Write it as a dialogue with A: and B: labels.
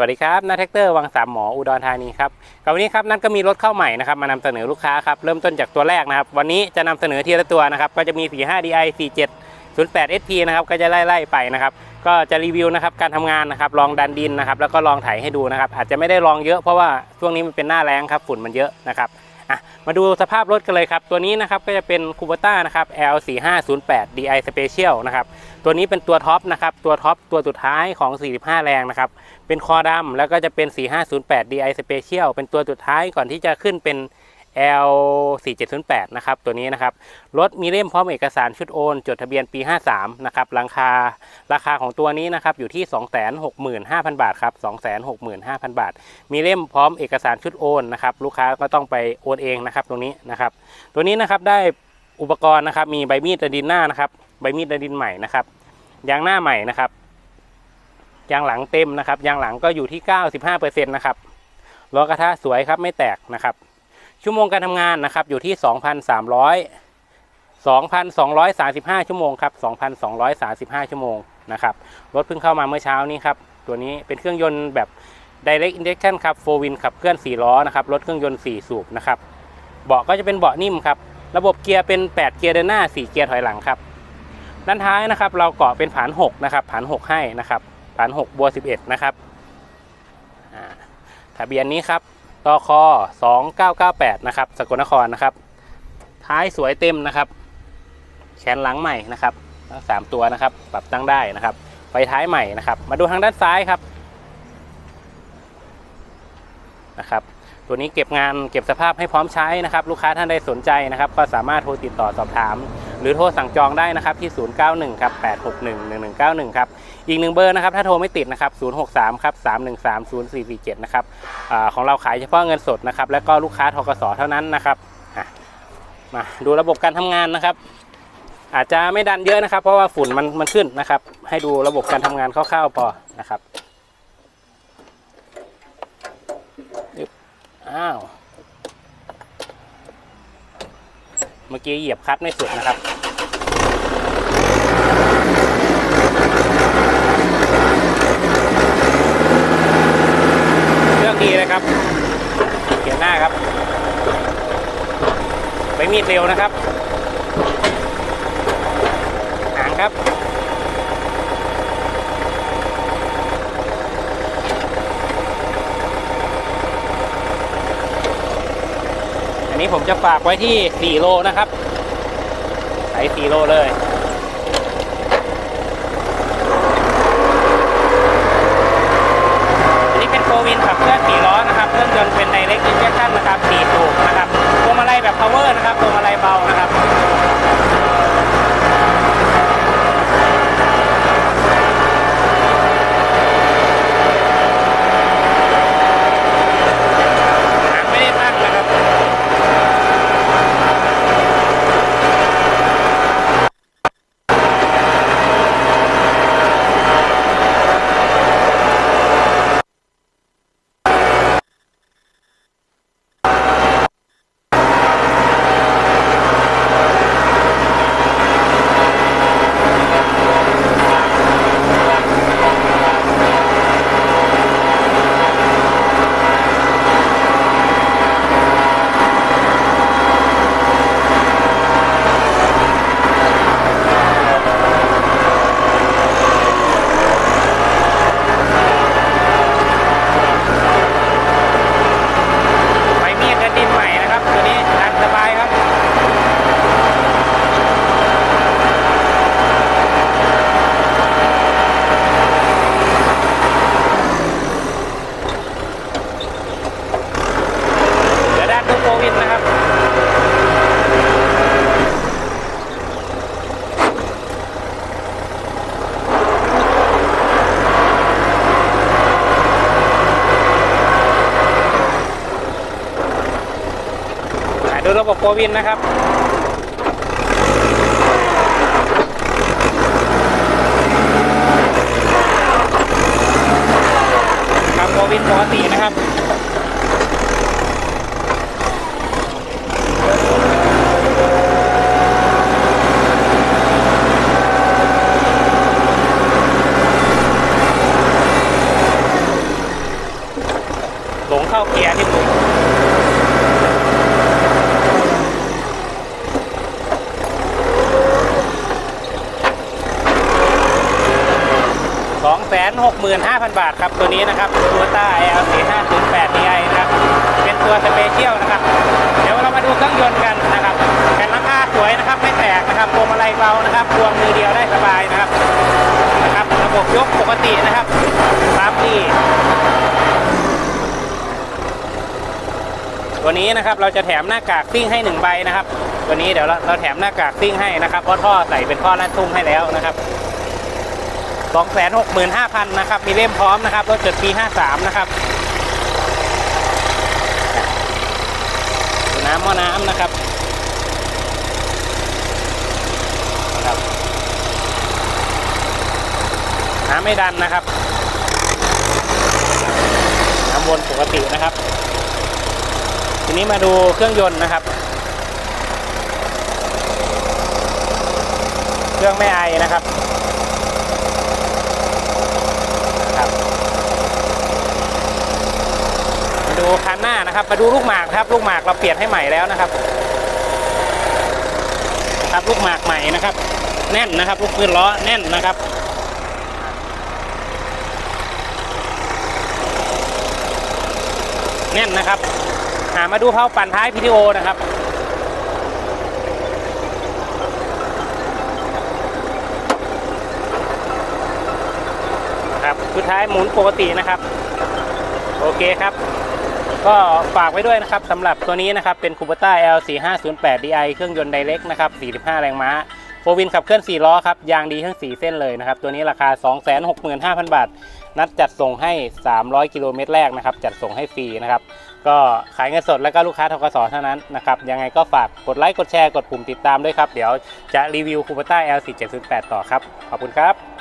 A: วัสดีครับนาแท็กเตอร์วังสามหมออุดรธานีครับกับวันนี้ครับนัทก็มีรถเข้าใหม่นะครับมานำเสนอลูกค้าครับเริ่มต้นจากตัวแรกนะครับ วันนี้จะนำเสนอทีละตัวนะครับ ก็จะมี 45 Di 47 08 SP นะครับก็จะไล่ๆไปนะครับ ก็จะรีวิวนะครับการทำงานนะครับลองดันดินนะครับแล้วก็ลองไถให้ดูนะครับ อาจจะไม่ได้ลองเยอะเพราะว่าช่วงนี้มันเป็นหน้าแรงครับฝุ่นมันเยอะนะครับ อะมาดูสภาพรถกันเลยครับ ตัวนี้นะครับก็จะเป็นคูเบต้านะครับ L4508 DI Special นะครับ ตัวนี้เป็นตัวท็อปนะครับ ตัวท็อปตัวสุดท้ายของ 45 แรงนะครับ เป็นคอดำแล้วก็จะเป็น 4508 DI Special เป็นตัวสุดท้ายก่อนที่จะขึ้นเป็น L4708 นะครับตัวนี้นะครับรถมีเล่มพร้อมเอกสารชุดโอน จดทะเบียนปี 53นะครับราคาราคาของตัวนี้นะครับอยู่ที่ 265,000 บาทครับ265,000 บาท มีเล่มพร้อมเอกสารชุดโอนนะครับลูกค้าก็ต้องไปโอนเองนะครับตรงนี้นะครับตัวนี้นะครับได้อุปกรณ์นะครับมีใบมีดระดินหน้านะครับใบมีดระดินใหม่นะครับยางหน้าใหม่นะครับยางหลังเต็มนะครับยางหลังก็อยู่ที่ 95%นะครับล้อกระทะสวยครับไม่แตกนะครับ ชั่วโมงการทำงานนะครับอยู่ที่ 2,300 2,235 ชั่วโมงครับ2,235 ชั่วโมงนะครับรถเพิ่งเข้ามาเมื่อเช้านี้ครับตัวนี้เป็นเครื่องยนต์แบบ direct injection ครับ4 win ขับเคลื่อน4ล้อนะครับรถเครื่องยนต์ 4 สูบนะครับเบาะก็จะเป็นเบาะนิ่มครับระบบเกียร์เป็น 8 เกียร์เดินหน้า 4 เกียร์ถอยหลังครับด้านท้ายนะครับเราเกาะเป็นผาน6นะครับผาน 6 ให้นะครับผาน6บัว11 นะครับทะเบียนนี้ครับ ตค2998 นะครับ สกลนครนะครับ ท้ายสวยเต็มนะครับ แขนหลังใหม่นะครับทั้งสามตัวนะครับ ปรับตั้งได้นะครับ ไฟท้ายใหม่นะครับ มาดูทางด้านซ้ายครับนะครับตัวนี้เก็บงานเก็บสภาพให้พร้อมใช้นะครับ ลูกค้าท่านใดสนใจนะครับ ก็สามารถโทรติดต่อสอบถาม หรือโทรสั่งจองได้นะครับที่ 091ครับ861 1191ครับอีกหนึ่งเบอร์นะครับถ้าโทรไม่ติดนะครับ063ครับ313 0447นะครับอของเราขายเฉพาะเงินสดนะครับและก็ลูกค้าทกสเท่านั้นนะครับมาดูระบบการทำงานนะครับ อาจจะไม่ดันเยอะนะครับ เพราะว่าฝุ่นมันมันขึ้นนะครับ ให้ดูระบบการทำงานคร่าวๆพอนะครับอ้าว เมื่อกี้เหยียบคัดไม่สุดนะครับเลือกดีเลยครับเขียนหน้าครับ ไปมีดเร็วนะครับหางครับ นนี้ผมจะฝากไว้ที่ 4 โลนะครับใส่4โลเลยอันนี้เป็นโฟวินขับเคลื่อน4ล้อนะครับ เครื่องยนต์เป็น direct injection นะครับ4สูบนะครับพวงมาลัยแบบ power นะครับพาวเวอร์นะครับ หางไม่ได้ตั้งนะครับ ไฟมีดและดินใหม่นะครับ ตัวนี้ดันสบายครับ เดี๋ยวด้านดูโควิดนะครับ อ่า ดูระบบโฟวินนะครับครับโฟวินปกตินะครับ 265,000 บาทครับตัวนี้นะครับ Toyota LC 508 Di นะครับ เป็นตัวสเปเชียลนะครับ เดี๋ยวเรามาดูเครื่องยนต์กันนะครับแผ่นหลังคาสวยนะครับ ไม่แตกนะครับพวงมาลัยเบานะครับพวงมือเดียวได้สบายนะครับนะครับ ระบบยกปกตินะครับตามที่ตัวนี้นะครับเราจะแถมหน้ากากซิ่งให้หนึ่งใบนะครับ ตัวนี้เดี๋ยวเราเราแถมหน้ากากซิ่งให้นะครับเพราะท่อใส่เป็นท่อลั่นทุ่งให้แล้วนะครับ 265,000นะครับ มีเล่มพร้อมนะครับ รถจดปี 53 นะครับ น้ำหม้อน้ำนะครับนะครับ น้ำไม่ดันนะครับ น้ำวนปกตินะครับ ทีนี้มาดูเครื่องยนต์นะครับ เครื่องไม่ไอนะครับ นะครับ มาดูคันหน้านะครับ มาดูลูกหมากครับ ลูกหมากเราเปลี่ยนให้ใหม่แล้วนะครับ ครับลูกหมากใหม่นะครับ แน่นนะครับ ลูกปืนล้อแน่นนะครับแน่นนะครับ หามาดูเผาปั่นท้ายพีดีโอนะครับ ครับ สุดท้ายหมุนปกตินะครับ โอเคครับ ก็ฝากไว้ด้วยนะครับสำหรับตัวนี้นะครับ เป็นคูปต้า L4508 Di เครื่องยนต์ไดเ c กนะครับ 45 แรงม้าโฟวินขับเคลื่อน 4 ล้อครับ ยางดีทั้ง 4 เส้นเลยนะครับ ตัวนี้ราคา 265,000 บาท นัดจัดส่งให้ 300 กิโลเมตรแรกนะครับ จัดส่งให้ฟรีนะครับ ก็ขายเงินสดแล้วก็ลูกค้าทกสเท่านั้นนะครับ ยังไงก็ฝากกดไลค์ กดแชร์ กดปุ่มติดตามด้วยครับ เดี๋ยวจะรีวิวคูปต้า L4708 ต่อครับ ขอบคุณครับ